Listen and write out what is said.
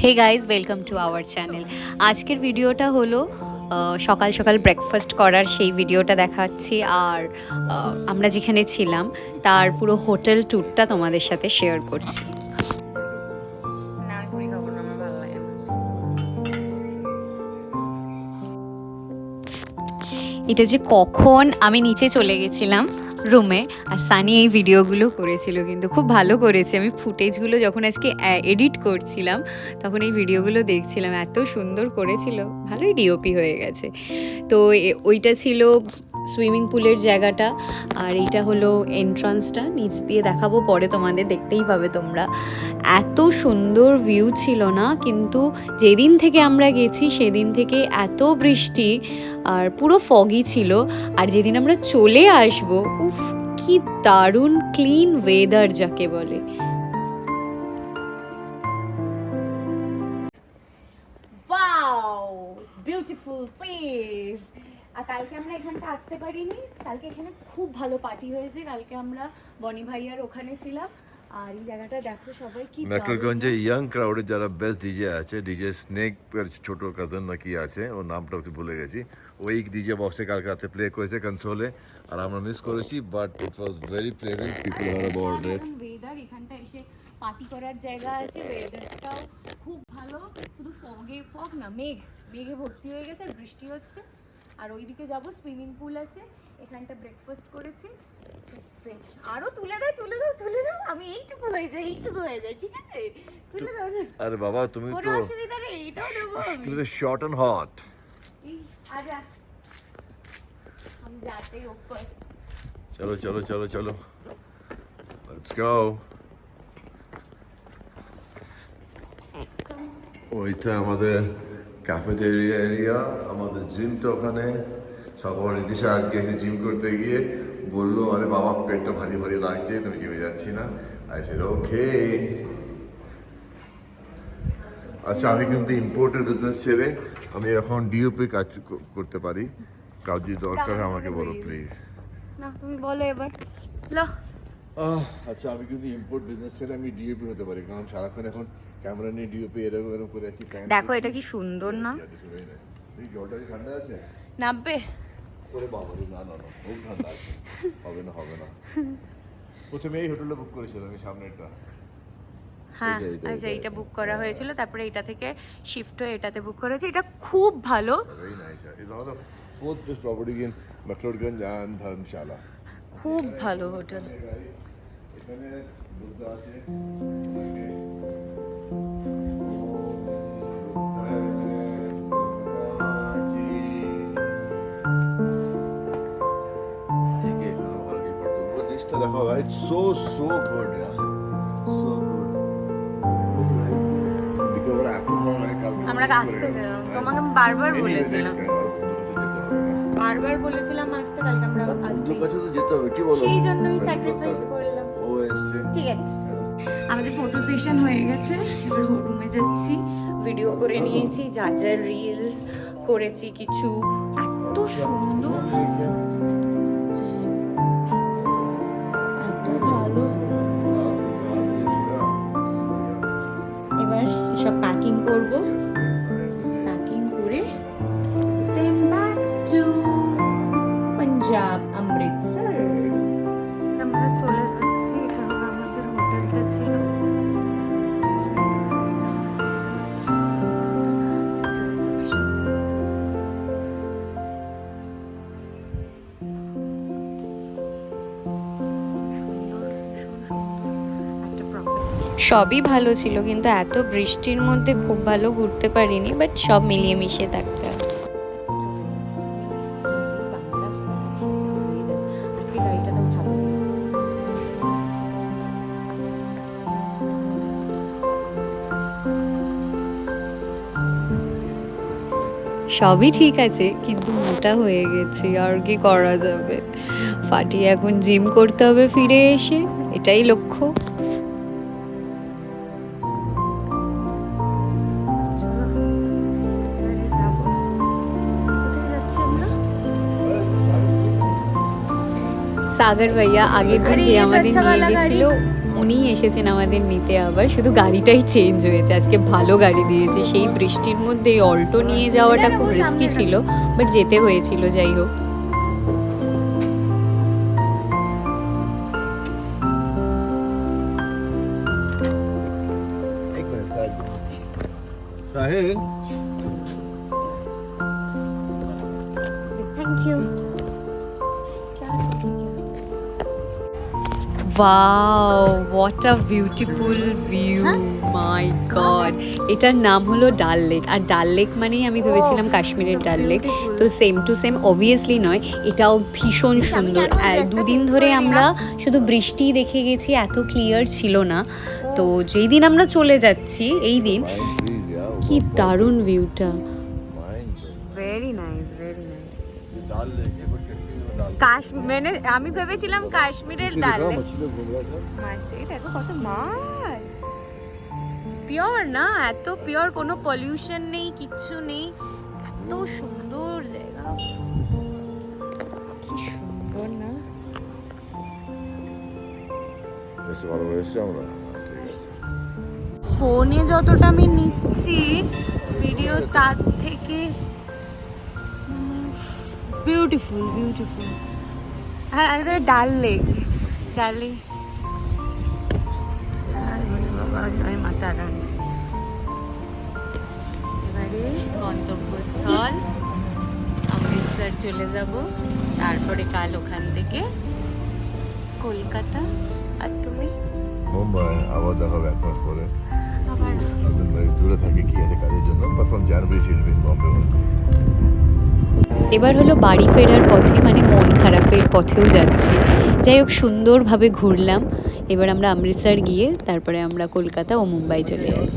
Hey guys welcome to our channel আজকের ভিডিওটা হলো সকাল সকাল ব্রেকফাস্ট করার সেই ভিডিওটা দেখাচ্ছি। আর আমরা যেখানে ছিলাম তার পুরো হোটেল ট্যুরটা তোমাদের সাথে শেয়ার করছি। এটা যে কখন আমি নিচে চলে গেছিলাম রুমে আর সানি এই ভিডিওগুলো করেছিল কিন্তু খুব ভালো করেছে। আমি ফুটেজগুলো যখন আজকে এডিট করছিলাম, তখন এই ভিডিওগুলো দেখছিলাম, এত সুন্দর করেছিল, ভালোই ডিওপি হয়ে গেছে। তো ওইটা ছিল সুইমিং পুলের জায়গাটা। আর এইটা হলো এন্ট্রান্সটা নিচ দিয়ে দেখাবো, পরে তোমাদের দেখতেই পাবে তোমরা। এত সুন্দর ভিউ ছিল না, কিন্তু যেদিন থেকে আমরা গেছি, সেদিন থেকে এত বৃষ্টি, আর পুরো ফগি ছিল। আর যেদিন আমরা চলে আসব, উফ, কি দারুণ ক্লিন ওয়েদার যাকে বলে। প্লেস আর কালকে আমরা এখানটা আসতে পারিনি। কালকে এখানে খুব ভালো পার্টি হয়েছে। কালকে আমরা বনি ভাইয়ার ওখানে ছিলাম। আর এই জায়গাটা দেখো সবাই কি ম্যাকলগঞ্জে ইয়াং ক্রাউডের যারা বেস্ট ডিজে আছে ডিজে স্নেক ছোট কাজন না কি আছে ওর নামটা আমি ভুলে গেছি। ওই ডিজে বক্সে কালকে রাতে প্লে করেছে কনসোলে আর আমরা মিস করেছি but it was very pleasant people R about it weather এখানটা এসে পার্টি করার জায়গা আছে। ওয়েদারটাও খুব ভালো। শুধু ফগে ফগ না মেঘ। মেঘে ভর্তি হয়ে গেছে আর বৃষ্টি হচ্ছে। আর ওইদিকে যাব সুইমিং পুল আছে এখানটা ব্রেকফাস্ট করেছি আরো তুলে দাও তুলে দাও তুলে দাও আমি এইটুকু হয়ে যাই এইটুকু হয়ে যাই ঠিক আছে তুলে দাও না। আরে বাবা তুমি কোনো তো অসুবিধা নেই এটাও দেবো আমি তুমি তো শর্ট অ্যান্ড হট এই, আজা हम जाते हैं ऊपर চলো চলো চলো চলো লেটস গো ওইটা আমাদের ক্যাফেটেরিয়া এরিয়া আমাদের জিমটা ওখানে। সকাল নীতিশা আজকে এসে জিম করতে গিয়ে বলল আরে বাবা পেটটা ভারী ভারী লাগছে তুমি জিমে যাচ্ছি না। আই সেড ওকে আচ্ছা আমি কিন্তু ইম্পোর্টের বিজনেস ছেড়ে আমি এখন ডিওপি কাজ করতে পারি। কাজ যদি দরকার হয় আমাকে বলো প্লিজ না তুমি বলো এবার। লো। আচ্ছা আমি কিন্তু ইম্পোর্ট বিজনেস ছেড়ে আমি ডিওপি হতে পারি কারণ সারাক্ষণ এখন ক্যামেরা নিয়ে ডিওপি এরকম এরকম করে আছি দেখো এটা কি সুন্দর না? জলটা কি ঠান্ডা আছে? নাববে ওরে বাবা না না না খুব ঠান্ডা আছে। হবে না হবে না। প্রথমে এই হোটেলে বুক করেছিলাম আমি সামনেরটা। হ্যাঁ আচ্ছা এইটা, বুক করা হয়েছিল তারপরে এটা থেকে শিফট হয়ে এটাতে বুক করেছে। এটা খুব ভালো। Fourth best property in McLeodganj and Dharamshala খুব ভালো হোটেল। এখানে আছে। সো গুড বিকজ এত ভালো লাগে কালকে আমরা আসতে গেলাম। তোমাকে আমি বারবার বলেছিলাম। বারবার বলেছিলাম আসতে কালকে আমরা আসতে যেতে হবে কি বলো? সেই জন্যই স্যাক্রিফাইস করলাম। ও এসছে। ঠিক আছে। আমাদের ফটো সেশন হয়ে গেছে এবার রুমে যাচ্ছি ভিডিও করে নিয়েছি যা যা রিলস করেছি কিছু এত সুন্দর। সব প্যাকিং করব। সবই ভালো ছিল কিন্তু এত বৃষ্টির মধ্যে খুব ভালো ঘুরতে পারিনি বাট সব মিলিয়ে মিশিয়ে থাকতে হবে সবই ঠিক আছে কিন্তু মোটা হয়ে গেছি আর কি করা যাবে? ফাটিয়ে এখন জিম করতে হবে ফিরে এসে এটাই লক্ষ্য। সাগর ভাইয়া আগের দিন যে আমাদের নিয়ে গেছিল উনি এসেছেন আমাদের নিতে আবার। শুধু গাড়িটাই চেঞ্জ হয়েছে আজকে ভালো গাড়ি দিয়েছে। সেই বৃষ্টির মধ্যে অল্টো নিয়ে যাওয়াটা খুব রিস্কি ছিল বাট যেতে হয়েছিল যাই হোক। Thank you. Wow what a beautiful view my god এটার নাম হলো ডাল লেক। আর ডাল লেক মানেই আমি ভেবেছিলাম কাশ্মীরের ডাল লেক। তো সেম টু সেম অবভিয়াসলি নয় এটাও ভীষণ সুন্দর। আর দুদিন ধরে আমরা শুধু বৃষ্টি দেখে গেছি এত ক্লিয়ার ছিল না। তো যেই দিন আমরা চলে যাচ্ছি এই দিন কি দারুণ ভিউটা কাশ মানে আমি ভেবেছিলাম কাশ্মীরের ডাল। মাছে দেখো কত মাছ। পিওর না এত পিওর কোনো পলিউশন নেই কিচ্ছু নেই। এত সুন্দর জায়গা। কি সুন্দর ফোনে যতটা আমি নিচ্ছি ভিডিও তার থেকে বিউটিফুল বিউটিফুল হ্যাঁ এটা ডাল লেক ডাল লেক। মাতা রানী। এবারে গন্তব্যস্থল অমৃতসর চলে যাব। তারপরে কাল ওখান থেকে কলকাতা। আর তুমি? মুম্বাই আবার দেখা হবে এক মাস পরে। আবার। দূরে থাকি কি আছে কাজের জন্য? বাট ফ্রম জানুয়ারি বম্বে এবার হলো বাড়ি ফেরার পথে মানে মন খারাপের পথেও যাচ্ছি। যাই হোক, সুন্দরভাবে ঘুরলাম। এবার আমরা অমৃতসর গিয়ে, তারপরে আমরা কলকাতা ও মুম্বাই চলে যাই।